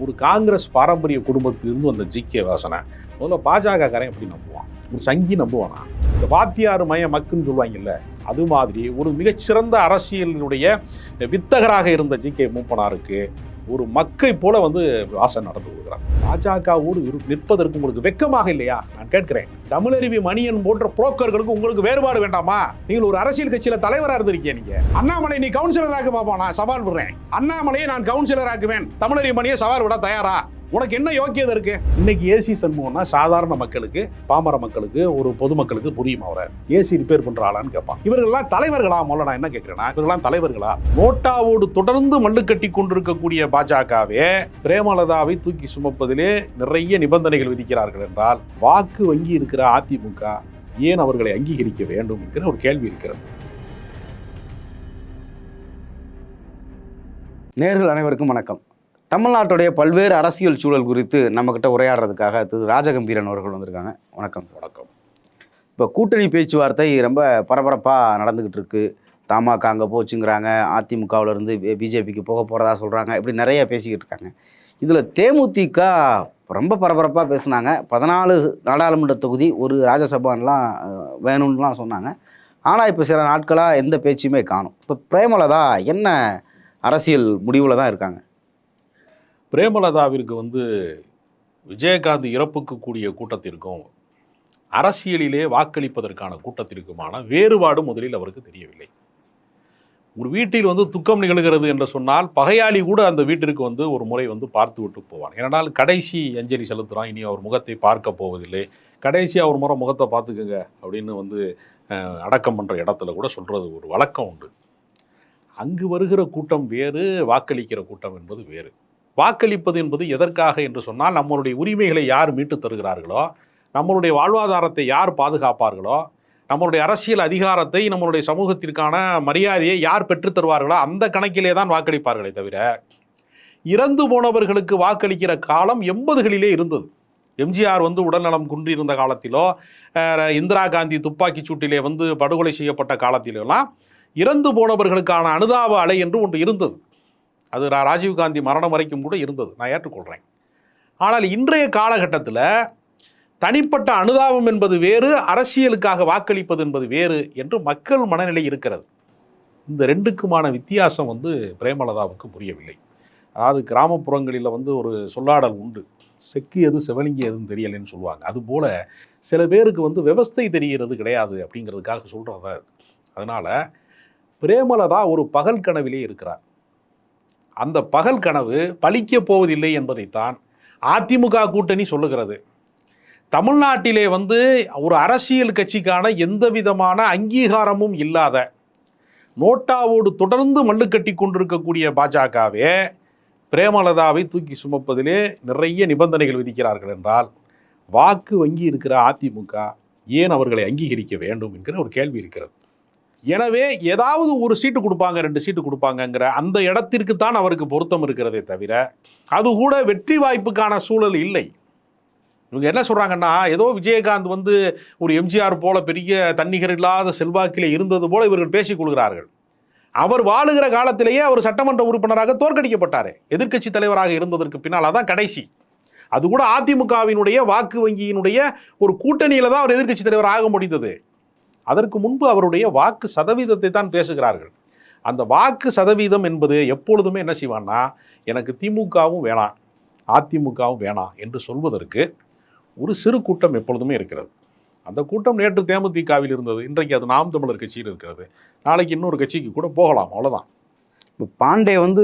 ஒரு காங்கிரஸ் பாரம்பரிய குடும்பத்திலிருந்து வந்த ஜி கே வாசனை. முதல்ல பாஜக காரன் எப்படி நம்புவான்? ஒரு சங்கி நம்புவானா? இந்த வாத்தியார் மய மக்குன்னு சொல்லுவாங்கல்ல அது மாதிரி ஒரு மிகச்சிறந்த அரசியலினுடைய வித்தகராக இருந்த ஜி கே மூப்பனாருக்கு ஒரு மக்கை போல வந்து வாசன் நடந்து கொடுக்குறாங்க பாஜகவோடு நிற்பதற்கு உங்களுக்கு வெக்கமாக இல்லையா? நான் கேட்கிறேன். தமிழருவி மணியன் போன்ற புரோக்கர்களுக்கு உங்களுக்கு வேறுபாடு வேண்டாமா? நீங்கள் ஒரு அரசியல் கட்சியில தலைவரா இருந்திருக்கீங்க நீங்க. அண்ணாமலை நீ கவுன்சிலராக பாப்பா நான் சவால் விடுறேன். அண்ணாமலையை நான் கவுன்சிலராக்குவேன் தமிழறிவி மணியை சவால் விட தயாரா? உனக்கு என்ன யோக்கியதை இருக்கு? இன்னைக்கு ஏசி சண்முகம்னா சாதாரண மக்களுக்கு பாமர மக்களுக்கு ஒரு பொதுமக்களுக்கு புரியும் அவரை. ஏசி ரிப்பேர் பண்ற ஆளான்னு கேட்பான். இவர்கள்லாம் தலைவர்களா? முதல்ல நான் என்ன கேட்கிறேன்னா இவர்கள்லாம் தலைவர்களா? நோட்டாவோடு தொடர்ந்து மல்லு கட்டி கொண்டிருக்கக்கூடிய பாஜகவே பிரேமலதாவை தூக்கி சுமப்பதிலே நிறைய நிபந்தனைகள் விதிக்கிறார்கள் என்றால் வாக்கு வங்கி இருக்கிற அதிமுக ஏன் அவர்களை அங்கீகரிக்க வேண்டும் என்கிற ஒரு கேள்வி இருக்கிறது. நேர்கள் அனைவருக்கும் வணக்கம். தமிழ்நாட்டுடைய பல்வேறு அரசியல் சூழல் குறித்து நம்மக்கிட்ட உரையாடுறதுக்காக திரு ராஜகம்பீரன் அவர்கள் வந்திருக்காங்க. வணக்கம். வணக்கம். இப்போ கூட்டணி பேச்சுவார்த்தை ரொம்ப பரபரப்பாக நடந்துக்கிட்டு இருக்கு. தமாக அங்கே போச்சுங்கிறாங்க. அதிமுகவுல இருந்து பிஜேபிக்கு போக போகிறதா சொல்கிறாங்க இப்படி நிறைய பேசிக்கிட்டு இருக்காங்க. இதில் தேமுதிக ரொம்ப பரபரப்பாக பேசுனாங்க. பதினாலு நாடாளுமன்ற தொகுதி ஒரு ராஜ்யசபான்லாம் அஹ், வேணும்னுலாம் சொன்னாங்க. ஆனால் இப்போ சில நாட்களாக எந்த பேச்சுமே காணும். இப்போ பிரேமலதா என்ன அரசியல் முடிவில் தான் இருக்காங்க? பிரேமலதாவிற்கு வந்து விஜயகாந்த் இறப்புக்கு கூடிய கூட்டத்திற்கும் அரசியலிலே வாக்களிப்பதற்கான கூட்டத்திற்குமான வேறுபாடு முதலில் அவருக்கு தெரியவில்லை. ஒரு வீட்டில் வந்து துக்கம் நிகழ்கிறது என்று சொன்னால் பகையாளி கூட அந்த வீட்டிற்கு வந்து ஒரு முறை வந்து பார்த்து விட்டு போவான். ஏன்னால் கடைசி அஞ்சலி செலுத்துகிறான். இனி அவர் முகத்தை பார்க்க போவதில்லை. கடைசியாக ஒரு முறை முகத்தை பார்த்துக்குங்க அப்படின்னு வந்து அடக்கம் பண்ணுற இடத்துல கூட சொல்கிறது ஒரு வழக்கம் உண்டு. அங்கு வருகிற கூட்டம் வேறு வாக்களிக்கிற கூட்டம் என்பது வேறு. வாக்களிப்பது என்பது எதற்காக என்று சொன்னால் நம்மளுடைய உரிமைகளை யார் மீட்டு தருகிறார்களோ நம்மளுடைய வாழ்வாதாரத்தை யார் பாதுகாப்பார்களோ நம்மளுடைய அரசியல் அதிகாரத்தை நம்மளுடைய சமூகத்திற்கான மரியாதையை யார் பெற்றுத் தருவார்களோ அந்த கணக்கிலே தான் வாக்களிப்பார்களே தவிர இறந்து போனவர்களுக்கு வாக்களிக்கிற காலம் எண்பதுகளிலே இருந்தது. எம்ஜிஆர் வந்து உடல்நலம் குன்றியிருந்த காலத்திலோ இந்திரா காந்தி துப்பாக்கிச் சூட்டிலே வந்து படுகொலை செய்யப்பட்ட காலத்திலெல்லாம் இறந்து போனவர்களுக்கான அனுதாப அலை என்று ஒன்று இருந்தது. அது ராஜீவ் ராஜீவ்காந்தி மரணம் வரைக்கும் கூட இருந்தது. நான் ஏற்றுக்கொள்கிறேன் ஆனால் இன்றைய காலகட்டத்தில் தனிப்பட்ட அனுதாபம் என்பது வேறு அரசியலுக்காக வாக்களிப்பது என்பது வேறு என்று மக்கள் மனநிலை இருக்கிறது. இந்த ரெண்டுக்குமான வித்தியாசம் வந்து பிரேமலதாவுக்கு புரியவில்லை. அதாவது கிராமப்புறங்களில் வந்து ஒரு சொல்லாடல் உண்டு. செக்கு எது செவலிங்கி எதுன்னு தெரியலைன்னு சொல்லுவாங்க. அதுபோல் சில பேருக்கு வந்து விவஸ்தை தெரிகிறது கிடையாது அப்படிங்கிறதுக்காக சொல்கிறத அதனால் பிரேமலதா ஒரு பகல் கனவிலே இருக்கிறார். அந்த பகல் கனவு பலிக்கப் போவதில்லை என்பதைத்தான் அதிமுக கூட்டணி சொல்லுகிறது. தமிழ்நாட்டிலே வந்து ஒரு அரசியல் கட்சிக்கான எந்த விதமான அங்கீகாரமும் இல்லாத நோட்டாவோடு தொடர்ந்து மல்லு கட்டி கொண்டிருக்கக்கூடிய பாஜகவே பிரேமலதாவை தூக்கி சுமப்பதிலே நிறைய நிபந்தனைகள் விதிக்கிறார்கள் என்றால் வாக்கு வங்கி இருக்கிற அதிமுக ஏன் அவர்களை அங்கீகரிக்க வேண்டும் என்கிற ஒரு கேள்வி இருக்கிறது. எனவே ஏதாவது ஒரு சீட்டு கொடுப்பாங்க ரெண்டு சீட்டு கொடுப்பாங்கங்கிற அந்த இடத்திற்கு தான் அவருக்கு பொருத்தம் இருக்கிறதே தவிர அது கூட வெற்றி வாய்ப்புக்கான சூழல் இல்லை. இவங்க என்ன சொல்கிறாங்கன்னா ஏதோ விஜயகாந்த் வந்து ஒரு எம்ஜிஆர் போல பெரிய தன்னிகர் இல்லாத செல்வாக்கிலே இருந்தது போல இவர்கள் பேசிக் கொள்கிறார்கள். அவர் வாழுகிற காலத்திலேயே அவர் சட்டமன்ற உறுப்பினராக தோற்கடிக்கப்பட்டார். எதிர்க்கட்சி தலைவராக இருந்ததற்கு பின்னால் அதான் கடைசி. அது கூட அதிமுகவினுடைய வாக்கு வங்கியினுடைய ஒரு கூட்டணியில் தான் அவர் எதிர்க்கட்சி தலைவர் ஆக முடிந்தது. அதற்கு முன்பு அவருடைய வாக்கு சதவீதத்தை தான் பேசுகிறார்கள். அந்த வாக்கு சதவீதம் என்பது எப்பொழுதுமே என்ன செய்வான்னா எனக்கு திமுகவும் வேணாம் அதிமுகவும் வேணாம் என்று சொல்வதற்கு ஒரு சிறு கூட்டம் எப்பொழுதுமே இருக்கிறது. அந்த கூட்டம் நேற்று தேமுதிகவில் இருந்தது. இன்றைக்கு அது நாம் தமிழர் கட்சியில் இருக்கிறது. நாளைக்கு இன்னொரு கட்சிக்கு கூட போகலாம் அவ்வளோதான் இப்போ பாண்டே வந்து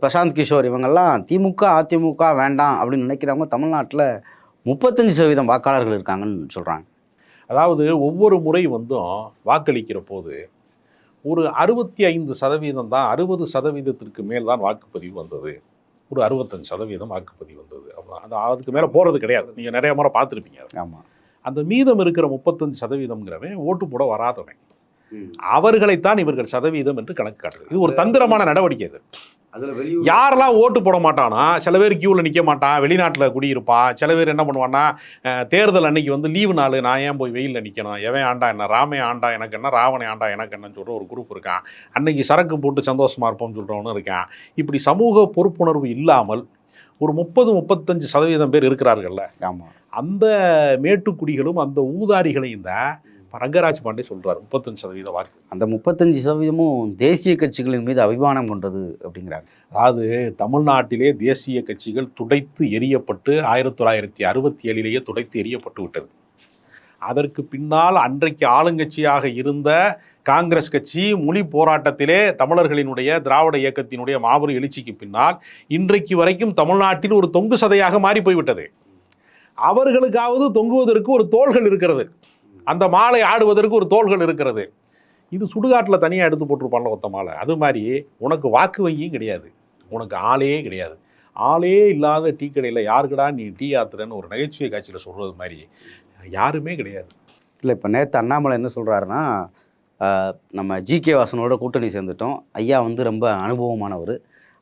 பிரசாந்த் கிஷோர் இவங்கெல்லாம் திமுக அதிமுக வேண்டாம் அப்படின்னு நினைக்கிறவங்க தமிழ்நாட்டில் முப்பத்தஞ்சு சதவீதம் வாக்காளர்கள் இருக்காங்கன்னு சொல்கிறாங்க அதாவது ஒவ்வொரு முறை வந்தும் வாக்களிக்கிற போது ஒரு அறுபத்தி ஐந்து சதவீதம் தான் அறுபது சதவீதத்திற்கு மேல் தான் வாக்குப்பதிவு வந்தது. ஒரு அறுபத்தஞ்சு சதவீதம் வாக்குப்பதிவு வந்தது. அவ்வளோ அந்த அதுக்கு மேலே போகிறது கிடையாது. நீங்கள் நிறைய முறை பார்த்துருப்பீங்க. ஆமாம் அந்த மீதம் இருக்கிற முப்பத்தஞ்சு சதவீதம்ங்கிறவன் ஓட்டு போட வராதவன். அவர்களைத்தான் இவர்கள் சதவீதம் என்று கணக்கு காட்டுறது இது ஒரு தந்திரமான நடவடிக்கை இது. யாரெல்லாம் ஓட்டு போட மாட்டானா? சில பேர் கியூவில் நிற்க மாட்டான் வெளிநாட்டில் குடியிருப்பான் சில பேர் என்ன பண்ணுவான்னா தேர்தல் அன்னைக்கு வந்து லீவு நாள் நான் ஏன் போய் வெயிலில் நிற்கணும் எவன் ஆண்டா என்ன? ராமே ஆண்டா எனக்கு என்ன? ராவணே ஆண்டா எனக்கு என்னன்னு சொல்கிற ஒரு குரூப் இருக்கான். அன்னைக்கு சரக்கு போட்டு சந்தோஷமா இருப்போம்னு சொல்கிறவனும் இருக்கான். இப்படி சமூக பொறுப்புணர்வு இல்லாமல் ஒரு முப்பது முப்பத்தஞ்சு சதவீதம் பேர் இருக்கிறார்கள்ல. ஆமாம் அந்த மேட்டுக்குடிகளும் அந்த ஊதாரிகளையும் தான் ரங்கராஜ் பாண்டே சொல்றாரு முப்பத்தஞ்சு சதவீத வாக்கு. அந்த முப்பத்தஞ்சு சதவீதமும் தேசிய கட்சிகளின் மீது அபிமானம் கொண்டது அப்படிங்கிறாங்க. அதாவது தமிழ்நாட்டிலே தேசிய கட்சிகள் துடைத்து எரியப்பட்டு ஆயிரத்தி தொள்ளாயிரத்தி அறுபத்தி ஏழிலேயே துடைத்து எரியப்பட்டு விட்டது. அதற்கு பின்னால் அன்றைக்கு ஆளுங்கட்சியாக இருந்த காங்கிரஸ் கட்சி மொழி போராட்டத்திலே தமிழர்களினுடைய திராவிட இயக்கத்தினுடைய மாபெரும் எழுச்சிக்கு பின்னால் இன்றைக்கு வரைக்கும் தமிழ்நாட்டில் ஒரு தொங்கு சதையாக மாறி போய்விட்டது அவர்களுக்காவது தொங்குவதற்கு ஒரு தோள்கள் இருக்கிறது. அந்த மாலை ஆடுவதற்கு ஒரு தோள்கள் இருக்கிறது. இது சுடுகாட்டில் தனியாக எடுத்து போட்டிருப்பான்ல ஒத்த மாலை. அது மாதிரி உனக்கு வாக்கு வங்கியும் கிடையாது. உனக்கு ஆளே கிடையாது. ஆளே இல்லாத டீ கடையில் யாருக்கடா நீ டீ ஆத்துறன்னு ஒரு நகைச்சுவை காட்சியில் சொல்கிறது மாதிரி யாருமே கிடையாது. இல்லை இப்போ நேற்று அண்ணாமலை என்ன சொல்கிறாருன்னா நம்ம ஜிகே வாசனோட கூட்டணி சேர்ந்துட்டோம். ஐயா வந்து ரொம்ப அனுபவமானவர்.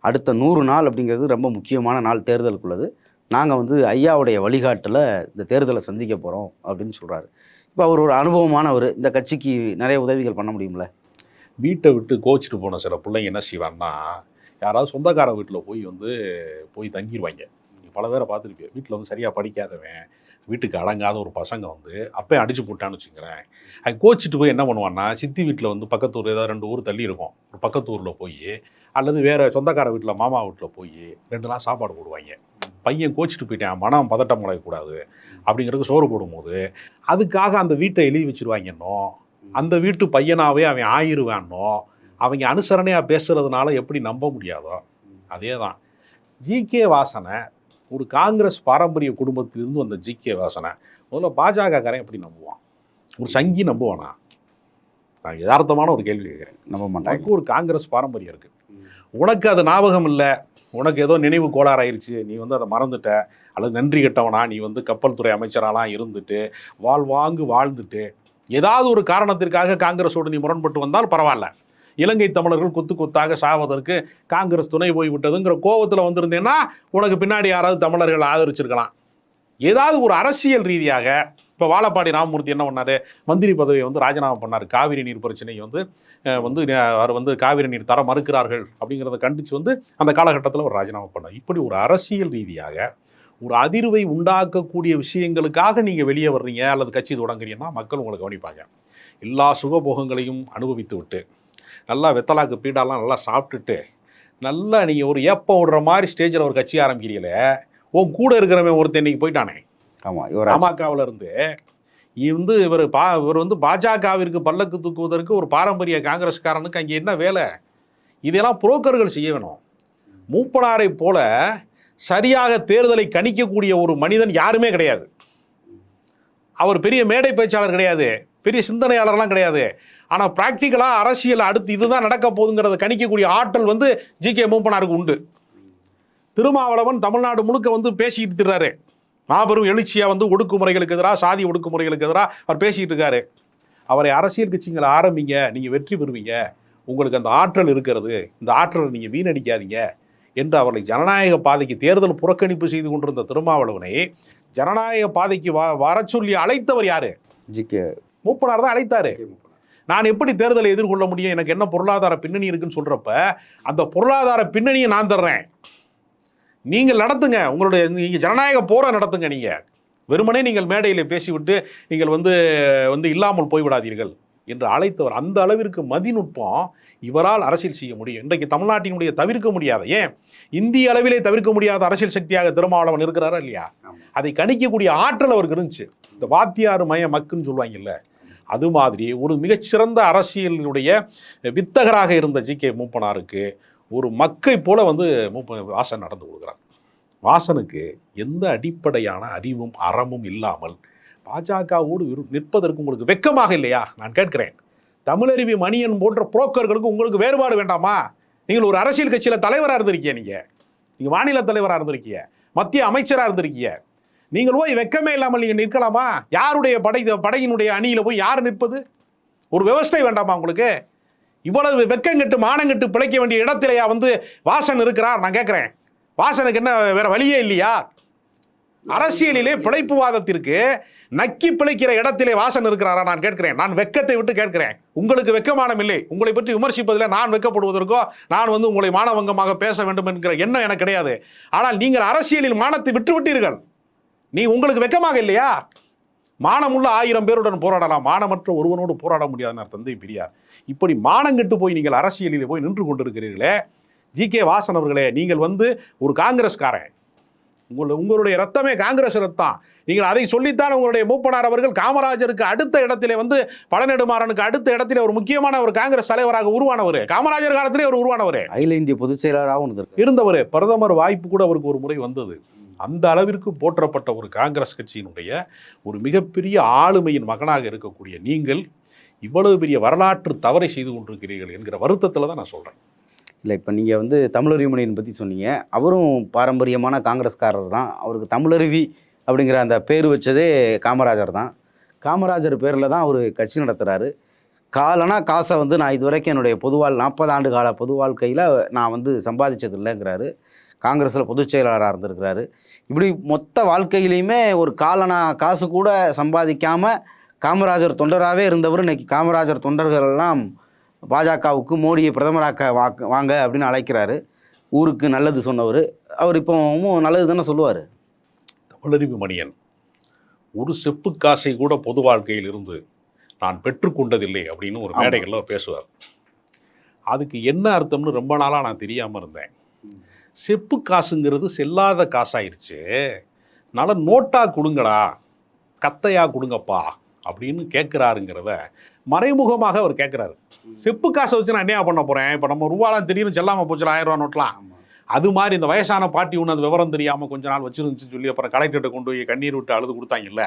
அடுத்த நூறு நாள் அப்படிங்கிறது ரொம்ப முக்கியமான நாள் தேர்தலுக்குள்ளது. நாங்கள் வந்து ஐயாவுடைய வழிகாட்டில் இந்த தேர்தலை சந்திக்க போகிறோம் அப்படின்னு சொல்கிறாரு இப்போ அவர் ஒரு அனுபவமானவர். இந்த கட்சிக்கு நிறைய உதவிகள் பண்ண முடியும்ல? வீட்டை விட்டு கோச்சிட்டு போன சில பிள்ளைங்க என்ன செய்வாங்கன்னா யாராவது சொந்தக்கார வீட்டில் போய் வந்து போய் தங்கிடுவாங்க நீ பல பேரை பார்த்துருக்கேன் வீட்டில் வந்து சரியாக படிக்காதவன் வீட்டுக்கு அடங்காத ஒரு பசங்க வந்து அப்போ அடிச்சு போட்டான்னு வச்சுக்கிறேன் அது கோச்சிட்டு போய் என்ன பண்ணுவான்னா சித்தி வீட்டில் வந்து பக்கத்து ஊர் ஏதாவது ரெண்டு ஊர் தள்ளி இருக்கும். ஒரு பக்கத்து ஊரில் போய் அல்லது வேறு சொந்தக்கார வீட்டில் மாமா வீட்டில் போய் ரெண்டு நாள் சாப்பாடு போடுவாங்க. பையன் கோச்சிட்டு போயிட்டேன் மனம் பதட்டம் அடையக்கூடாது அப்படிங்கிறதுக்கு சோறு போடும்போது அதுக்காக அந்த வீட்டை எழுதி வச்சிருவாங்கன்னோ அந்த வீட்டு பையனாவே அவன் ஆயிருவானோ அவங்க அனுசரணையாக பேசுறதுனால எப்படி நம்ப முடியாதோ அதே தான் ஜிகே வாசனை ஒரு காங்கிரஸ் பாரம்பரிய குடும்பத்திலிருந்து வந்த ஜிகே வாசனை முதல்ல பாஜகக்காரன் எப்படி நம்புவான்? ஒரு சங்கி நம்புவானா? நான் யதார்த்தமான ஒரு கேள்வி கேட்குறேன். நம்ப உனக்கு ஒரு காங்கிரஸ் பாரம்பரியம் இருக்கு. உனக்கு அது ஞாபகம் இல்லை. உனக்கு ஏதோ நினைவு கோளாறாயிருச்சு நீ வந்து அதை மறந்துட்ட. அல்லது நன்றி கெட்டவனா நீ வந்து கப்பல் துறை அமைச்சராலாம் இருந்துட்டு வாழ்வாங்கு வாழ்ந்துட்டு ஏதாவது ஒரு காரணத்திற்காக காங்கிரஸோடு நீ முரண்பட்டு வந்தால் பரவாயில்ல. இலங்கை தமிழர்கள் கொத்து கொத்தாக சாவதற்கு காங்கிரஸ் துணை போய்விட்டதுங்கிற கோபத்தில் வந்திருந்தேன்னா உனக்கு பின்னாடி யாராவது தமிழர்கள் ஆதரிச்சிருக்கலாம். ஏதாவது ஒரு அரசியல் ரீதியாக இப்போ வாழப்பாடி ராமமூர்த்தி என்ன பண்ணார்? மந்திரி பதவியை வந்து ராஜினாமா பண்ணார். காவிரி நீர் பிரச்சனையை வந்து வந்து அவர் வந்து காவிரி நீர் தர மறுக்கிறார்கள் அப்படிங்கிறத கண்டித்து வந்து அந்த காலகட்டத்தில் ஒரு ராஜினாமா பண்ணார். இப்படி ஒரு அரசியல் ரீதியாக ஒரு அதிர்வை உண்டாக்கக்கூடிய விஷயங்களுக்காக நீங்கள் வெளியே வர்றீங்க அல்லது கட்சி தொடங்குறீங்கன்னா மக்கள் உங்களை கவனிப்பாங்க. எல்லா சுகபோகங்களையும் அனுபவித்து விட்டு நல்லா வெத்தலாக்கு பீடாலாம் நல்லா சாப்பிட்டுட்டு நல்லா நீங்கள் ஒரு ஏப்பம் விடுற மாதிரி ஸ்டேஜில் ஒரு கட்சி ஆரம்பிக்கிறீங்களே உன் கூட இருக்கிறவன் ஒருத்தன் இன்னைக்கு போயிட்டானே. ஆமாம் இவர்? பாமகவில் இருந்து வந்து இவர் பா இவர் வந்து பாஜகவிற்கு பல்லக்கு தூக்குவதற்கு ஒரு பாரம்பரிய காங்கிரஸ்காரனுக்கு அங்கே என்ன வேலை? இதெல்லாம் புரோக்கர்கள் செய்ய வேணும். மூப்பனாரை போல சரியாக தேர்தலை கணிக்கக்கூடிய ஒரு மனிதன் யாருமே கிடையாது. அவர் பெரிய மேடை பேச்சாளர் கிடையாது. பெரிய சிந்தனையாளர்லாம் கிடையாது. ஆனால் ப்ராக்டிக்கலாக அரசியல் அடுத்து இதுதான் நடக்க போகுதுங்கிறத கணிக்கக்கூடிய ஆற்றல் வந்து ஜி கே மூப்பனாருக்கு உண்டு. திருமாவளவன் தமிழ்நாடு முழுக்க வந்து பேசிக்கிட்டு திர்றாரு. மாபெரும் எழுச்சியாக வந்து ஒடுக்குமுறைகளுக்கு எதிராக சாதி ஒடுக்குமுறைகளுக்கு எதிராக அவர் பேசிக்கிட்டு இருக்காரு. அவரை அரசியல் கட்சிகளை ஆரம்பிங்க நீங்கள் வெற்றி பெறுவீங்க. உங்களுக்கு அந்த ஆற்றல் இருக்கிறது. இந்த ஆற்றலை நீங்கள் வீணடிக்காதீங்க என்று அவர்களை ஜனநாயக பாதைக்கு தேர்தல் புறக்கணிப்பு செய்து கொண்டிருந்த திருமாவளவனை ஜனநாயக பாதைக்கு வா வரச் சொல்லி அழைத்தவர் யாரு? மூப்பனார் தான் அழைத்தாரு. நான் எப்படி தேர்தலை எதிர்கொள்ள முடியும்? எனக்கு என்ன பொருளாதார பின்னணி இருக்குன்னு சொல்றப்ப அந்த பொருளாதார பின்னணியை நான் தர்றேன். நீங்கள் நடத்துங்க. உங்களுடைய நீங்க ஜனநாயக போரை நடத்துங்க நீங்க. வெறுமனே நீங்கள் மேடையில் பேசிவிட்டு நீங்கள் வந்து வந்து இல்லாமல் போய்விடாதீர்கள் என்று அழைத்தவர். அந்த அளவிற்கு மதிநுட்பம் இவரால் அரசியல் செய்ய முடியும். இன்றைக்கு தமிழ்நாட்டினுடைய தவிர்க்க முடியாத ஏன்? இந்திய அளவிலே தவிர்க்க முடியாத அரசியல் சக்தியாக திருமாவளவன் இருக்கிறாரா இல்லையா? அதை கணிக்கக்கூடிய ஆற்றல் அவருக்கு இருந்துச்சு. இந்த வாத்தியார் மய மக்குன்னு சொல்லுவாங்கல்ல. அது மாதிரி ஒரு மிகச்சிறந்த அரசியலினுடைய வித்தகராக இருந்த ஜி கே மூப்பனாருக்கு ஒரு மக்கை போல வந்து வாசன் நடந்து கொடுக்குறார் வாசனுக்கு எந்த அடிப்படையான அறிவும் அறமும் இல்லாமல் பாஜகவோடு நிற்பதற்கு உங்களுக்கு வெக்கமாக இல்லையா? நான் கேட்கிறேன். தமிழருவி மணியன் போன்ற புரோக்கர்களுக்கு உங்களுக்கு வேறுபாடு வேண்டாமா? நீங்கள் ஒரு அரசியல் கட்சியில் தலைவராக இருந்திருக்கீங்க நீங்கள் நீங்கள் மாநில தலைவராக இருந்திருக்கீங்க மத்திய அமைச்சராக இருந்திருக்கீங்க நீங்கள் போய் வெக்கமே இல்லாமல் நீங்கள் நிற்கலாமா? யாருடைய படை படையினுடைய அணியில் போய் யார் நிற்பது? ஒரு விவஸ்தை வேண்டாமா உங்களுக்கு? இவ்வளவு வெக்கங்கட்டு மானங்கட்டு பிழைக்க வேண்டிய இடத்திலேயா வந்து வாசன் இருக்கிறார்? நான் கேட்குறேன் வாசனுக்கு என்ன வேற வழியே இல்லையா? அரசியலிலே பிழைப்புவாதத்திற்கு நக்கி பிழைக்கிற இடத்திலே வாசன் இருக்கிறாரா? நான் கேட்கிறேன். நான் வெக்கத்தை விட்டு கேட்கிறேன். உங்களுக்கு வெக்கமானம் இல்லை. உங்களை பற்றி விமர்சிப்பதில் நான் வெக்கப்படுவதற்கோ நான் வந்து உங்களை மானவங்கமாக பேச வேண்டும் என்கிற எண்ணம் எனக்கு கிடையாது. ஆனால் நீங்கள் அரசியலில் மானத்தை விட்டு விட்டீர்கள் நீ உங்களுக்கு வெக்கமாக இல்லையா? மானமுள்ள ஆயிரம் பேருடன் போராடலாம். மானமற்ற ஒருவனோடு போராட முடியாதுன்னு தந்தை பெரியார். இப்படி மானங்கெட்டு போய் நீங்கள் அரசியலிலே போய் நின்று கொண்டிருக்கிறீர்களே ஜி கே வாசன் அவர்களே நீங்கள் வந்து ஒரு காங்கிரஸ்காரன். உங்கள் உங்களுடைய ரத்தமே காங்கிரஸ் ரத்தம். நீங்கள் அதை சொல்லித்தான் உங்களுடைய மூப்பனார் அவர்கள் காமராஜருக்கு அடுத்த இடத்திலே வந்து பழநெடுமாறனுக்கு அடுத்த இடத்திலே ஒரு முக்கியமான ஒரு காங்கிரஸ் தலைவராக உருவானவர். காமராஜர் காலத்திலே அவர் உருவானவர். அகில இந்திய பொதுச் இருந்திருக்கு இருந்தவர். பிரதமர் வாய்ப்பு கூட அவருக்கு ஒரு முறை வந்தது. அந்த அளவிற்கு போற்றப்பட்ட ஒரு காங்கிரஸ் கட்சியினுடைய ஒரு மிகப்பெரிய ஆளுமையின் மகனாக இருக்கக்கூடிய நீங்கள் இவ்வளவு பெரிய வரலாற்று தவறை செய்து கொண்டிருக்கிறீர்கள் என்கிற வருத்தத்தில் தான் நான் சொல்கிறேன் இல்லை இப்போ நீங்கள் வந்து தமிழறிவுமணியன் பற்றி சொன்னீங்க. அவரும் பாரம்பரியமான காங்கிரஸ்காரர் தான். அவருக்கு தமிழருவி அப்படிங்கிற அந்த பேர் வச்சதே காமராஜர் தான். காமராஜர் பேரில் தான் அவர் கட்சி நடத்துகிறாரு காலனா காசை வந்து நான் இது வரைக்கும் என்னுடைய பொதுவாழ் நாற்பது ஆண்டு கால பொது வாழ்க்கையில் நான் வந்து சம்பாதிச்சது இல்லைங்கிறாரு. காங்கிரஸில் பொதுச் செயலாளராக இருந்திருக்கிறாரு. இப்படி மொத்த வாழ்க்கையிலையுமே ஒரு காலனா காசு கூட சம்பாதிக்காமல் காமராஜர் தொண்டராகவே இருந்தவர். இன்னைக்கு காமராஜர் தொண்டர்கள் எல்லாம் பாஜகவுக்கு மோடியை பிரதமராக்க வாக்கு வாங்க அப்படின்னு அழைக்கிறாரு. ஊருக்கு நல்லது சொன்னவர். அவர் இப்போ நல்லது தானே சொல்லுவார். தமிழறிவு மணியன் ஒரு செப்பு காசை கூட பொது வாழ்க்கையில் இருந்து நான் பெற்றுக்கொண்டதில்லை அப்படின்னு ஒரு. மேடைகளில் பேசுவார். அதுக்கு என்ன அர்த்தம்னு ரொம்ப நாளாக நான் தெரியாமல் இருந்தேன். செப்பு காசுங்கிறது செல்லாத காசாயிருச்சு. அதனால நோட்டா கொடுங்கடா. கத்தையா கொடுங்கப்பா. அப்படின்னு கேட்குறாருங்கிறத மறைமுகமாக அவர் கேட்குறாரு செப்பு காசை வச்சு நான் என்ன பண்ண போகிறேன் இப்போ நம்ம ரூபாலாம் திடீர்னு செல்லாமல் போச்சுல ஆயிரம் ரூபா நோட்லாம். அது மாதிரி இந்த வயசான பாட்டி ஒன்று அது விவரம் தெரியாமல் கொஞ்ச நாள் வச்சிருந்துச்சு சொல்லி அப்புறம் கலெக்டர்கிட்ட கொண்டு போய் கண்ணீர் விட்டு அழுது கொடுத்தாங்கல்ல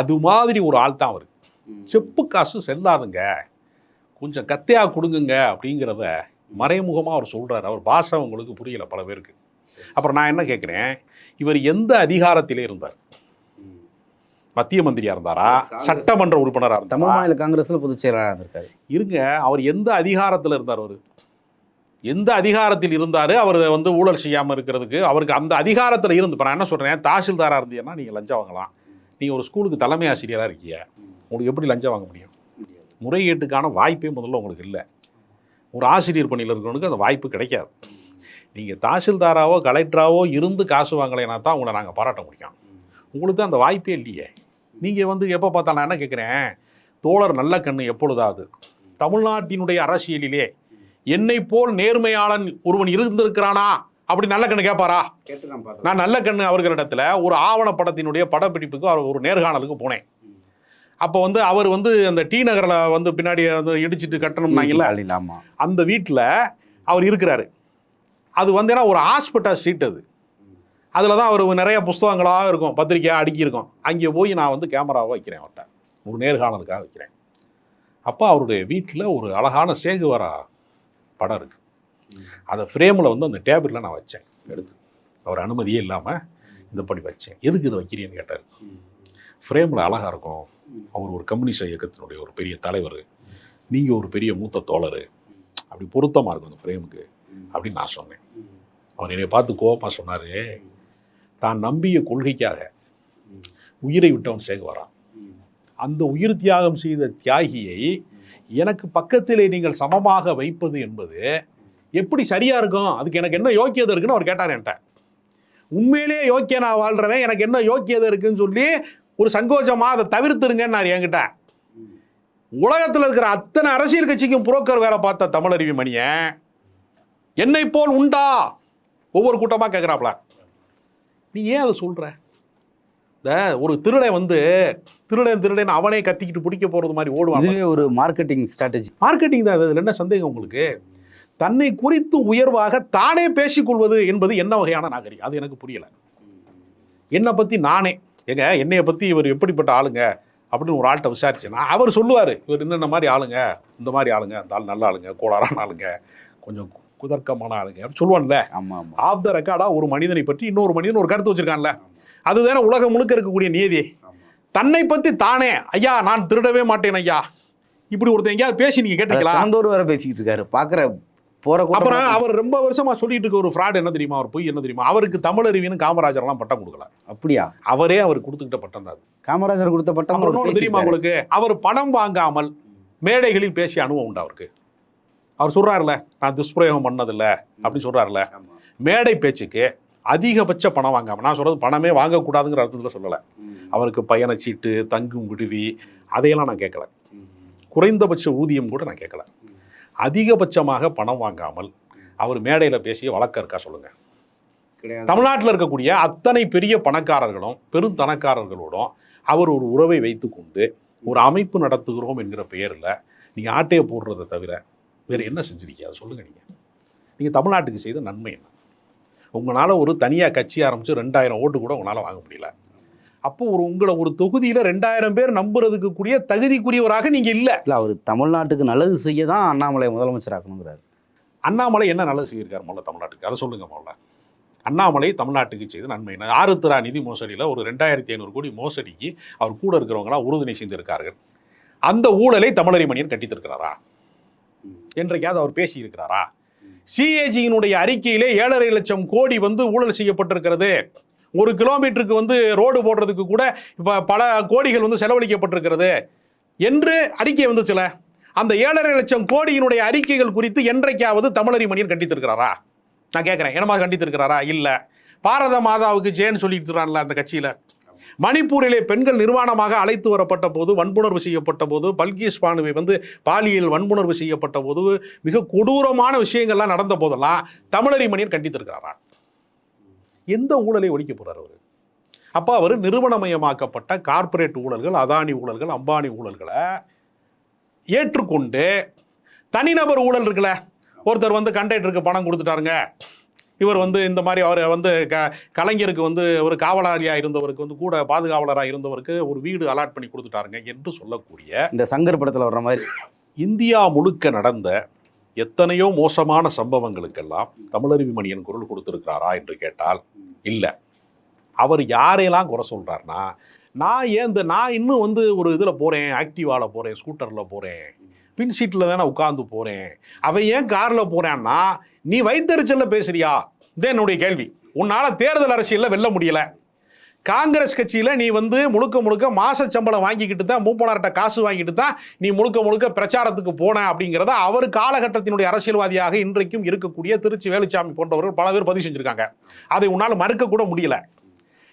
அது மாதிரி ஒரு ஆள் தான் அவர். செப்பு காசு செல்லாதுங்க. கொஞ்சம் கத்தையா கொடுங்குங்க அப்படிங்கிறத மறைமுகமாக அவர் சொல்றாரு. அவர் பாஷை உங்களுக்கு புரியல பல பேருக்கு. அப்புறம் நான் என்ன கேட்குறேன் இவர் எந்த அதிகாரத்திலே இருந்தார்? மத்திய மந்திரியா இருந்தாரா. சட்டமன்ற உறுப்பினராக தமிழ் இருந்தாரா மாநில காங்கிரஸில் பொதுச் செயலாளராக இருந்திருக்காரு. இருங்க அவர் எந்த அதிகாரத்தில் இருந்தார் அவர்? எந்த அதிகாரத்தில் இருந்தார்? அவர் வந்து ஊழல் செய்யாமல் இருக்கிறதுக்கு அவருக்கு அந்த அதிகாரத்தில் இருந்து இப்போ நான் என்ன சொல்கிறேன் தாசில்தாராக இருந்தீங்கன்னா நீங்கள் லஞ்சம் வாங்கலாம். நீங்கள் ஒரு ஸ்கூலுக்கு தலைமை ஆசிரியராக இருக்கீங்க. உங்களுக்கு எப்படி லஞ்சம் வாங்க முடியும்? முறைகேட்டுக்கான வாய்ப்பே முதல்ல உங்களுக்கு இல்லை. ஒரு ஆசிரியர் பணியில் இருக்கிறவனுக்கு அந்த வாய்ப்பு கிடைக்காது. நீங்கள் தாசில்தாராவோ கலெக்டராவோ இருந்து காசு வாங்கலைன்னா தான் உங்களை நாங்கள் பாராட்ட முடியும். உங்களுக்கு தான் அந்த வாய்ப்பே இல்லையே. நீங்கள் வந்து எப்போ பார்த்தா நான் என்ன கேட்குறேன் தோழர் நல்ல கண்ணு எப்பொழுதாவது? தமிழ்நாட்டினுடைய அரசியலிலே என்னை போல் நேர்மையாளன் ஒருவன் இருந்திருக்கிறானா? அப்படி நல்ல கண்ணு கேட்பாரா நான் நல்ல கண்ணு அவர்களிடத்துல ஒரு ஆவணப்படத்தினுடைய படப்பிடிப்புக்கு அவர் ஒரு நேர்காணலுக்கு போனேன். அப்போ வந்து அவர் வந்து அந்த டி நகரில் வந்து பின்னாடி வந்து இடிச்சிட்டு கட்டணும்னாங்கல்ல? அந்த வீட்டில் அவர் இருக்கிறாரு. அது வந்து ஏன்னா ஒரு ஹாஸ்பிட்டல் சீட் அது. அதில் தான் அவர் நிறைய புஸ்தகங்களாக இருக்கும் பத்திரிக்கையாக அடுக்கியிருக்கோம். அங்கே போய் நான் வந்து கேமராவை வைக்கிறேன் அவர்கிட்ட. ஒரு நேர்காணலுக்காக வைக்கிறேன். அப்போ அவருடைய வீட்டில் ஒரு அழகான சேகுவரா படம் இருக்குது அதை ஃப்ரேமில் வந்து அந்த டேபிளில் நான் வச்சேன் எடுத்து. அவர் அனுமதியே இல்லாமல் இந்த படி வச்சேன். எதுக்கு இதை வைக்கிறீன்னு கேட்டார். ஃப்ரேமில் அழகாக இருக்கும். அவர் ஒரு கம்யூனிஸ்ட் இயக்கத்தினுடைய ஒரு பெரிய தலைவர். நீங்கள் ஒரு பெரிய மூத்த தோழர். அப்படி பொருத்தமாக இருக்கும் அந்த ஃப்ரேமுக்கு அப்படின்னு நான் சொன்னேன். அவர் என்னை பார்த்து கோபமாக சொன்னார். தான் நம்பிய கொள்கைக்காக உயிரை விட்டவன் சேகுவாரான் அந்த உயிர் தியாகம் செய்த தியாகியை எனக்கு பக்கத்திலே நீங்கள் சமமாக வைப்பது என்பது எப்படி சரியாக இருக்கும்? அதுக்கு எனக்கு என்ன யோக்கியதை இருக்குன்னு அவர் கேட்டார் என்கிட்ட. உண்மையிலேயே நான் வாழ்கிறவன் எனக்கு என்ன யோக்கியதை இருக்குன்னு சொல்லி ஒரு சங்கோச்சமா அதை தவிர்த்துருங்கன்னாரு என்கிட்ட. உலகத்தில் இருக்கிற அத்தனை அரசியல் கட்சிக்கும் புரோக்கர் வேலை பார்த்த தமிழறிவி மணியன் என்னை போல் உண்டா? ஒவ்வொரு கூட்டமாக கேட்குறாப்ல நீ ஏன் அதை சொல்ற? இந்த ஒரு திருடன் வந்து திருடன் திருடன் அவனே கத்திக்கிட்டு பிடிக்க போறது மாதிரி ஓடுவான் இதுவே ஒரு மார்க்கெட்டிங் ஸ்ட்ராட்டஜி மார்க்கெட்டிங் தான் இதில் என்ன சந்தேகம் உங்களுக்கு? தன்னை குறித்து உயர்வாக தானே பேசிக்கொள்வது என்பது என்ன வகையான நாகரிகம் அது எனக்கு புரியல. என்னை பற்றி நானே ஏங்க என்னைய பற்றி இவர் எப்படிப்பட்ட ஆளுங்க அப்படின்னு ஒரு ஆள்கிட்ட விசாரிச்சேன்னா அவர் சொல்லுவார் இவர் என்னென்ன மாதிரி ஆளுங்க? இந்த மாதிரி ஆளுங்க அந்த ஆள் நல்ல ஆளுங்க கோளாறான ஆளுங்க கொஞ்சம் குதர்க்கமான ஆளுங்க. அப்படின்னு சொல்லுவான்ல? ஆஃப் த ரெக்கார்டாக ஒரு மனிதனை பற்றி இன்னொரு மனிதன் ஒரு கருத்து வச்சிருக்கான்ல. அதுதானே உலகம் முழுக்க இருக்கக்கூடிய நியதி தன்னை பற்றி தானே. ஐயா நான் திருடவே மாட்டேன் ஐயா. இப்படி ஒருத்தன் எங்கேயாவது பேசி நீங்கள் கேட்டீங்களா தினந்தோறும் வேற பேசிக்கிட்டு இருக்காரு. பார்க்குற போற அப்புறம் அவர் ரொம்ப வருஷமா சொல்லிட்டு இருக்க ஒரு ஃப்ராட் என்ன தெரியுமா? அவர் பொய் என்ன தெரியுமா? அவருக்கு தமிழறிவின்னு காமராஜர் எல்லாம் பட்டம் கொடுக்கல. அப்படியா? அவரே அவர் கொடுத்துக்கிட்ட பட்டம் தான். காமராஜர் கொடுத்த பட்டம் தெரியுமா. உங்களுக்கு? அவர் பணம் வாங்காமல் மேடைகளில் பேசிய அனுபவம் உண்டு அவருக்கு. அவர் சொல்றாருல நான் துஷ்பிரயோகம் பண்ணதில்ல அப்படின்னு சொல்றாருல ஆமா. மேடை பேச்சுக்கு அதிகபட்ச பணம் வாங்காம நான் சொல்றது பணமே வாங்கக்கூடாதுங்கிற அர்த்தத்தில் சொல்லலை. அவருக்கு பயணச்சீட்டு தங்கும் விடுதி அதையெல்லாம் நான் கேட்கல குறைந்தபட்ச ஊதியம் கூட நான் கேட்கல அதிகபட்சமாக பணம் வாங்காமல் அவர் மேடையில் பேசிய வழக்கம் இருக்கா சொல்லுங்க. கிடையாது. தமிழ்நாட்டில் இருக்கக்கூடிய அத்தனை பெரிய பணக்காரர்களும் பெரும் தனக்காரர்களோடும் அவர் ஒரு உறவை வைத்துக்கொண்டு ஒரு அமைப்பு நடத்துகிறோம் என்கிற பெயரில் நீங்கள் ஆட்டையை போடுறதை தவிர வேறு என்ன செஞ்சிருக்கீங்க அதை சொல்லுங்கள் நீங்கள் நீங்கள் தமிழ்நாட்டுக்கு செய்த நன்மை என்ன? உங்களால் ஒரு தனியாக கட்சி ஆரம்பித்து ரெண்டாயிரம் ஓட்டு கூட உங்களால் வாங்க முடியல. அப்போ ஒரு உங்களை ஒரு தொகுதியில் ரெண்டாயிரம் பேர் நம்புறதுக்கு கூடிய தகுதிக்குரியவராக நீங்கள் இல்லை. இல்ல அவர் தமிழ்நாட்டுக்கு நல்லது செய்ய தான் அண்ணாமலை முதலமைச்சர் ஆக்கணுங்கிறாரு அண்ணாமலை என்ன நல்லது செய்திருக்காரு முதல்ல தமிழ்நாட்டுக்கு? அதை சொல்லுங்க முதல்ல. அண்ணாமலை தமிழ்நாட்டுக்கு செய்த நன்மை என்ன? ஆருத்ரா நிதி மோசடியில் ஒரு ரெண்டாயிரத்தி ஐநூறு கோடி மோசடிக்கு அவர் கூட இருக்கிறவங்களாம் உறுதுணை செய்திருக்கார்கள் அந்த ஊழலை தமிழறி மணியன் கட்டித்திருக்கிறாரா என்றைக்காவது அவர் பேசியிருக்கிறாரா? சிஏஜியினுடைய அறிக்கையிலே ஏழரை லட்சம் கோடி வந்து ஊழல் செய்யப்பட்டிருக்கிறது. ஒரு கிலோமீட்டருக்கு வந்து ரோடு போடுறதுக்கு கூட இப்போ பல கோடிகள் வந்து செலவழிக்கப்பட்டிருக்கிறது. என்று அறிக்கை வந்துச்சுல அந்த ஏழரை லட்சம் கோடியினுடைய அறிக்கைகள் குறித்து என்றைக்காவது தமிழறி மணியன் கண்டித்திருக்கிறாரா? நான் கேட்குறேன் என்னமா கண்டித்திருக்கிறாரா? இல்லை. பாரத மாதாவுக்கு ஜேன்னு சொல்லிட்டு இருக்கிறான்ல அந்த கட்சியில். மணிப்பூரிலே பெண்கள் நிர்வாணமாக அழைத்து வரப்பட்ட போது வன்புணர்வு செய்யப்பட்ட போது பல்கீஸ் பானுவை வந்து பாலியல் வன்புணர்வு செய்யப்பட்ட போது மிக கொடூரமான விஷயங்கள்லாம் நடந்த போதெல்லாம் தமிழறி மணியன் கண்டித்திருக்கிறாரா எந்த ஊழலை ஒழிக்க போறார் அவர்? அப்போ அவர் நிறுவனமயமாக்கப்பட்ட கார்ப்பரேட் ஊழல்கள் அதானி ஊழல்கள் அம்பானி ஊழல்களை ஏற்றுக்கொண்டு தனிநபர் ஊழல் இருக்குல்ல ஒருத்தர் வந்து கண்டக்டருக்கு பணம் கொடுத்துட்டாருங்க. இவர் வந்து இந்த மாதிரி அவர் வந்து க கலைஞருக்கு வந்து ஒரு காவலாளியாக இருந்தவருக்கு வந்து கூட பாதுகாவலராக இருந்தவருக்கு ஒரு வீடு அலாட் பண்ணி கொடுத்துட்டாருங்க என்று சொல்லக்கூடிய இந்த சங்கர் படத்துல வர்ற மாதிரி. இந்தியா முழுக்க நடந்த எத்தனையோ மோசமான சம்பவங்களுக்கெல்லாம் தமிழறிவி மணியன் குரல் கொடுத்திருக்கிறாரா என்று கேட்டால் இல்லை. அவர் யாரையெல்லாம் குறை சொல்றாருன்னா நான் ஏன் இந்த நான் இன்னும் வந்து ஒரு இதில் போகிறேன் ஆக்டிவாவில் போகிறேன் ஸ்கூட்டரில் போகிறேன் பின் சீட்டில் தானே உட்காந்து போகிறேன் அவன் ஏன் காரில் போகிறான்னா நீ வைத்தறிச்சல்ல பேசுறியா? இதே என்னுடைய கேள்வி. உன்னால் தேர்தல் அரசியலில் வெல்ல முடியல. காங்கிரஸ் கட்சியில் நீ வந்து முழுக்க முழுக்க மாச சம்பளம் வாங்கிக்கிட்டு தான் மூப்பனார்கிட்ட காசு வாங்கிட்டு தான் நீ முழுக்க முழுக்க பிரச்சாரத்துக்கு போன அப்படிங்கிறத அவர் காலகட்டத்தினுடைய அரசியல்வாதியாக இன்றைக்கும் இருக்கக்கூடிய திருச்சி வேலுச்சாமி போன்றவர்கள் பல பேர் பதிவு செஞ்சுருக்காங்க. அதை உன்னால் மறுக்க கூட முடியல.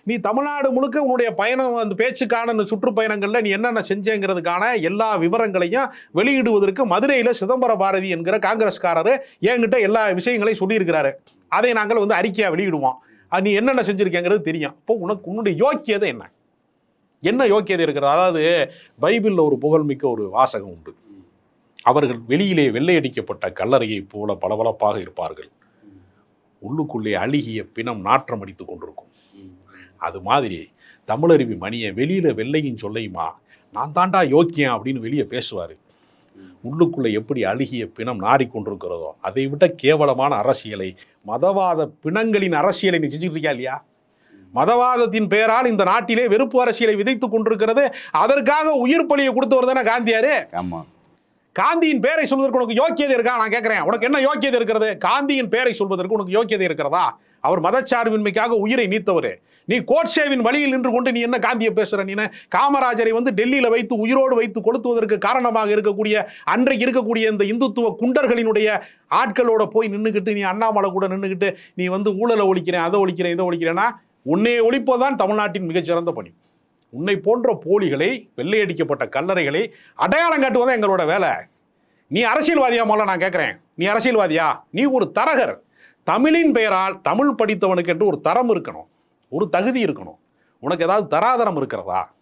நீ தமிழ்நாடு முழுக்க உன்னுடைய பயணம் அந்த பேச்சுக்கான இந்த சுற்றுப்பயணங்களில் நீ என்னென்ன செஞ்சேங்கிறதுக்கான எல்லா விவரங்களையும் வெளியிடுவதற்கு மதுரையில் சிதம்பர பாரதி என்கிற காங்கிரஸ்காரர் என்கிட்ட எல்லா விஷயங்களையும் சொல்லியிருக்கிறாரு. அதை நாங்கள் வந்து அறிக்கையாக வெளியிடுவோம். அது நீ என்னென்ன செஞ்சுருக்கேங்கிறது தெரியும். அப்போ உனக்கு உன்னுடைய யோக்கியதை என்ன? என்ன யோக்கியதை இருக்கிறது? அதாவது பைபிளில் ஒரு புகழ்மிக்க ஒரு வாசகம் உண்டு. அவர்கள் வெளியிலே வெள்ளையடிக்கப்பட்ட கல்லறையைப் போல பளபளப்பாக இருப்பார்கள். உள்ளுக்குள்ளே அழுகிய பிணம் நாற்றம் அடித்து கொண்டிருக்கும். அது மாதிரி தமிழருவி மணியை வெளியில வெள்ளையும் சொல்லையுமா? நான் தாண்டா யோக்கியம் அப்படின்னு வெளியே பேசுவார். உள்ளுக்குள்ள எப்படி அழுகிய பிணம் நாறிக்கொண்டிருக்கிறதோ அதை விட கேவலமான அரசியலை மதவாத பிணங்களின் அரசியலை நீ செஞ்சுட்டு இருக்கியா இல்லையா? மதவாதத்தின் பெயரால் இந்த நாட்டிலே வெறுப்பு அரசியலை விதைத்துக் கொண்டிருக்கிறது. அதற்காக உயிர் பலியை கொடுத்தவர் தானே காந்தியாரு ஆமா. காந்தியின் பெயரை சொல்வதற்கு உனக்கு யோக்கியதை இருக்கா? நான் கேட்கிறேன் உனக்கு என்ன யோக்கியதை இருக்கிறது? காந்தியின் பெயரை சொல்வதற்கு உனக்கு யோக்கியதை இருக்கிறதா? அவர் மதச்சார்பின்மைக்காக உயிரை நீத்தவர். நீ கோட்சேவின் வழியில் நின்று கொண்டு நீ என்ன காந்தியை பேசுற நீ காமராஜரை வந்து டெல்லியில வைத்து உயிரோடு வைத்து கொளுத்துவதற்கு காரணமாக இருக்கக்கூடிய அன்றைக்கு இருக்கக்கூடிய இந்த இந்துத்துவ குண்டர்களினுடைய ஆட்களோட போய் நின்றுக்கிட்டு நீ அண்ணாமலை கூட நின்றுக்கிட்டு நீ வந்து ஊழலை ஒழிக்கிறேன் அதை ஒழிக்கிறேன் இதை ஒழிக்கிறேன்னா உன்னையை ஒழிப்பதுதான் தமிழ்நாட்டின் மிகச்சிறந்த பணி. உன்னை போன்ற போலிகளை வெள்ளையடிக்கப்பட்ட கல்லறைகளை அடையாளம் காட்டுவதான் எங்களோட வேலை. நீ அரசியல்வாதியா முதல்ல நான் கேட்குறேன் நீ அரசியல்வாதியா? நீ ஒரு தரகர். தமிழின் பெயரால் தமிழ் படித்தவனுக்கு என்று ஒரு தரம் இருக்கணும். ஒரு தகுதி இருக்கணும். உனக்கு ஏதாவது தராதரம் இருக்கிறதா?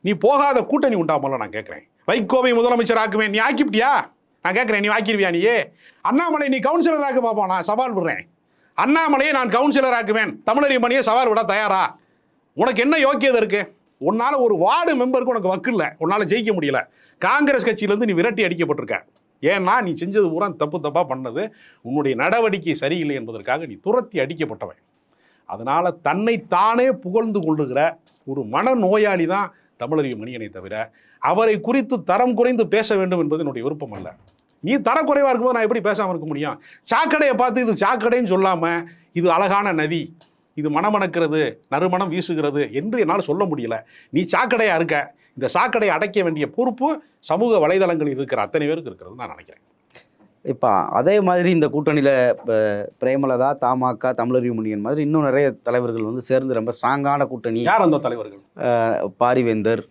நீ போகாத கூட்டணி உண்டாமல்ல நான் கேட்குறேன் வைகோவை முதலமைச்சர் ஆக்குவேன். நீ ஆக்கிவிட்டியா நான் கேட்குறேன் நீ ஆக்கிடுவியா நீயே? அண்ணாமலை நீ கவுன்சிலர் ஆக்க பார்ப்போம் நான் சவால் விடுறேன். அண்ணாமலையை நான் கவுன்சிலர் ஆக்குவேன். தமிழறி மணியை சவால் விட தயாரா? உனக்கு என்ன யோக்கியதை இருக்கு? உன்னால ஒரு வார்டு மெம்பருக்கு உனக்கு வக்கு இல்லை உன்னால ஜெயிக்க முடியல. காங்கிரஸ் கட்சியிலேருந்து நீ விரட்டி அடிக்கப்பட்டிருக்க. ஏன்னா நீ செஞ்சது பூரா தப்பு தப்பாக பண்ணது உன்னுடைய நடவடிக்கை சரியில்லை என்பதற்காக நீ துரத்தி அடிக்கப்பட்டவன். அதனால் தன்னை தானே புகழ்ந்து கொள்ளுகிற ஒரு மன நோயாளி தான் தமிழறிவு மணியனை தவிர அவரை குறித்து தரம் குறைந்து பேச வேண்டும் என்பது என்னுடைய விருப்பம் அல்ல. நீ தரக்குறைவாக இருக்கும்போது நான் எப்படி பேசாமல் இருக்க முடியும்? சாக்கடையை பார்த்து இது சாக்கடைன்னு சொல்லாமல் இது அழகான நதி இது மணமணக்கிறது நறுமணம் வீசுகிறது என்று என்னால் சொல்ல முடியல. நீ சாக்கடையாக இருக்க? இந்த சாக்கடையை அடைக்க வேண்டிய பொறுப்பு சமூக வலைதளங்களில் இருக்கிற அத்தனை பேருக்கு இருக்கிறது நான் நினைக்கிறேன். இப்போ அதே மாதிரி இந்த கூட்டணியில் பிரேமலதா தமாக தமிழர் யூனியன் மாதிரி இன்னும் நிறைய தலைவர்கள் வந்து சேர்ந்து ரொம்ப ஸ்ட்ராங்கான கூட்டணி யார் அந்த தலைவர்கள்? பாரிவேந்தர்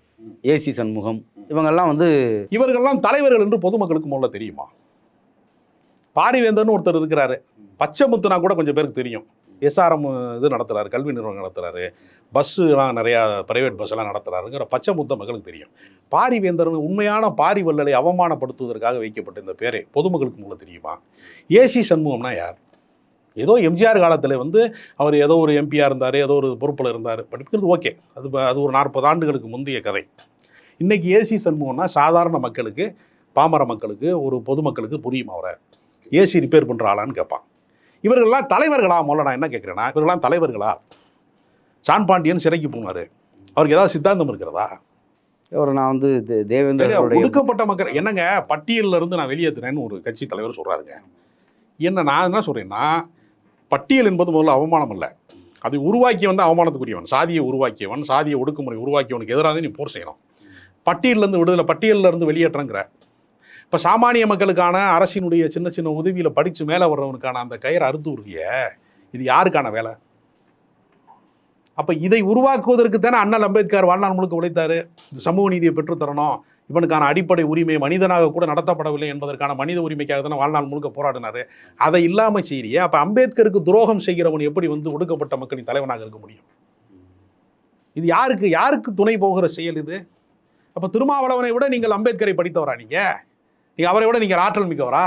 ஏசி சண்முகம் இவங்கெல்லாம் வந்து இவர்கள்லாம் தலைவர்கள் என்று பொதுமக்களுக்கு முதல்ல தெரியுமா? பாரிவேந்தர்னு ஒருத்தர் இருக்கிறாரு. பச்சை முத்துனா கூட கொஞ்சம் பேருக்கு தெரியும். எஸ்ஆர்எம் இது நடத்துறாரு கல்வி நிறுவனம் நடத்துறாரு. பஸ்ஸுலாம் நிறையா பிரைவேட் பஸ்ஸெல்லாம் நடத்துகிறாருங்கிற பச்சை முத்த மக்களுக்கு தெரியும். பாரிவேந்தர்னு உண்மையான பாரி வல்லலை அவமானப்படுத்துவதற்காக வைக்கப்பட்ட இந்த பேரை பொதுமக்களுக்கு முதல்ல தெரியுமா? ஏசி சண்முகம்னா யார்? ஏதோ எம்ஜிஆர் காலத்தில் வந்து அவர் ஏதோ ஒரு எம்பியாக இருந்தார் ஏதோ ஒரு பொறுப்பில் இருந்தார். படிக்கிறது ஓகே அது அது ஒரு நாற்பது ஆண்டுகளுக்கு முந்தைய கதை. இன்றைக்கி ஏசி சண்முகம்னா சாதாரண மக்களுக்கு பாமர மக்களுக்கு ஒரு பொதுமக்களுக்கு புரியும் அவரை. ஏசி ரிப்பேர் பண்ணுற ஆளான்னு கேட்பான். இவர்கள்லாம் தலைவர்களா முதல்ல நான் என்ன கேட்குறேன்னா இவர்கள்லாம் தலைவர்களா? சான் பாண்டியன் சிறைக்கு போனார். அவருக்கு ஏதாவது சித்தாந்தம் இருக்கிறதா? ஒரு நான் வந்து தே- தேவேந்திரனுடைய ஒடுக்கப்பட்ட மக்கள் என்னங்க பட்டியல்ல இருந்து நான் வெளியேற்றுறேன்னு ஒரு கட்சி தலைவர் சொல்றாருங்க. என்ன நான் என்ன சொல்றேன்னா பட்டியல் என்பது முதல்ல அவமானம் அல்ல. அதை உருவாக்கியவன் தான் அவமானத்துக்குரியவன். சாதியை உருவாக்கியவன் சாதிய ஒடுக்குமுறை உருவாக்கியவனுக்கு எதிராக நீ போர் செய்யணும். பட்டியல்ல இருந்து விடுதலை பட்டியல்ல இருந்து வெளியேற்றங்கிற. இப்போ சாமானிய மக்களுக்கான அரசினுடைய சின்ன சின்ன உதவியில் படித்து மேலே வர்றவனுக்கான அந்த கயிறு அறுத்து உருகிய இது யாருக்கான வேலை? அப்போ இதை உருவாக்குவதற்கு தானே அண்ணல் அம்பேத்கர் வாழ்நாள் முழுக்க உழைத்தாரு. இந்த சமூக நீதியை பெற்றுத்தரணும் இவனுக்கான அடிப்படை உரிமை மனிதனாக கூட நடத்தப்படவில்லை என்பதற்கான மனித உரிமைக்காக தானே வாழ்நாள் முழுக்க போராடினார். அதை இல்லாமல் செய்யறியே அப்போ அம்பேத்கருக்கு துரோகம் செய்கிறவன் எப்படி வந்து ஒடுக்கப்பட்ட மக்களின் தலைவனாக இருக்க முடியும்? இது யாருக்கு யாருக்கு துணை போகிற செயல் இது? அப்போ திருமாவளவனை விட நீங்கள் அம்பேத்கரை படித்தவரா நீங்க? நீங்கள் அவரை விட நீங்கள் ஆற்றல் மிக்கவரா?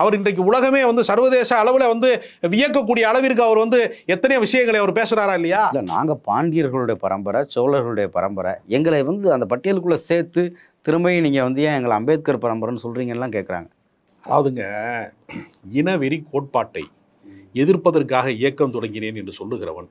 அவர் இன்றைக்கு உலகமே வந்து சர்வதேச அளவில் வந்து வியக்கக்கூடிய அளவிற்கு அவர் வந்து எத்தனையோ விஷயங்களை அவர் பேசுறாரா இல்லையா? இல்லை நாங்கள் பாண்டியர்களுடைய பரம்பரை சோழர்களுடைய பரம்பரை எங்களை வந்து அந்த பட்டியலுக்குள்ளே சேர்த்து திரும்பியும் நீங்கள் வந்து ஏன் எங்களை அம்பேத்கர் பரம்பரைன்னு சொல்கிறீங்கலாம் கேட்குறாங்க அதாவதுங்க இனவெறி கோட்பாட்டை எதிர்ப்பதற்காக இயக்கம் தொடங்கினேன் என்று சொல்லுகிறவன்.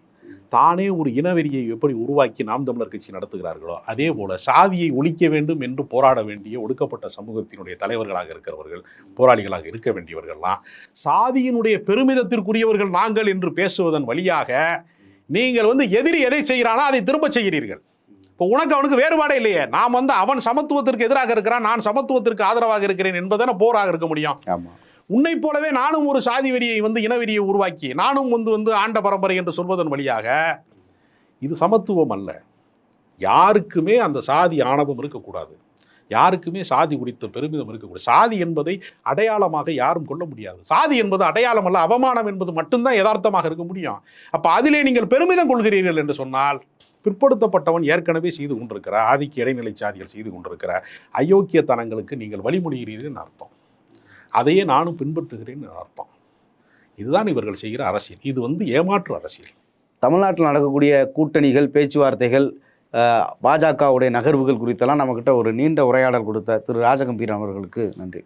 தானே ஒரு இனவெறியை எப்படி உருவாக்கி நாம் தமிழர் கட்சி நடத்துகிறார்களோ அதே போல சாதியை ஒழிக்க வேண்டும் என்று போராட வேண்டிய ஒடுக்கப்பட்ட சமூகத்தினுடைய தலைவர்களாக இருக்கிறவர்கள் போராளிகளாக இருக்க வேண்டியவர்கள்லாம் சாதியினுடைய பெருமிதத்திற்குரியவர்கள் நாங்கள் என்று பேசுவதன் வழியாக நீங்கள் வந்து எதிரி எதை செய்கிறானோ அதை திரும்ப செய்கிறீர்கள். இப்போ உனக்கு அவனுக்கு வேறுபாடே இல்லையே. நாம் வந்து அவன் சமத்துவத்திற்கு எதிராக இருக்கிறான் நான் சமத்துவத்திற்கு ஆதரவாக இருக்கிறேன் என்பதான போராக இருக்க முடியும். ஆமாம் உன்னை போலவே நானும் ஒரு சாதி வெறியை வந்து இனவெறியை உருவாக்கி நானும் வந்து வந்து ஆண்ட பரம்பரை என்று சொல்வதன் வழியாக இது சமத்துவம் அல்ல. யாருக்குமே அந்த சாதி ஆணவம் இருக்கக்கூடாது. யாருக்குமே சாதி குறித்த பெருமிதம் இருக்கக்கூடாது. சாதி என்பதை அடையாளமாக யாரும் கொள்ள முடியாது. சாதி என்பது அடையாளம் அல்ல அவமானம் என்பது மட்டும்தான் யதார்த்தமாக இருக்க முடியும். அப்போ அதிலே நீங்கள் பெருமிதம் கொள்கிறீர்கள் என்று சொன்னால் பிற்படுத்தப்பட்டவன் ஏற்கனவே செய்து கொண்டிருக்கிறார். ஆதிக்க இடைநிலை சாதிகள் செய்து கொண்டிருக்கிற அயோக்கியத்தனங்களுக்கு நீங்கள் வழிமொழிகிறீர்கள் அர்த்தம். அதையே நானும் பின்பற்றுகிறேன் அர்த்தம். இதுதான் இவர்கள் செய்கிற அரசியல். இது வந்து ஏமாற்று அரசியல். தமிழ்நாட்டில் நடக்கக்கூடிய கூட்டணிகள் பேச்சுவார்த்தைகள் பாஜகவுடைய நகர்வுகள் குறித்தெல்லாம் நம்மக்கிட்ட ஒரு நீண்ட உரையாடல் கொடுத்த திரு ராஜகம்பீரன் அவர்களுக்கு நன்றி.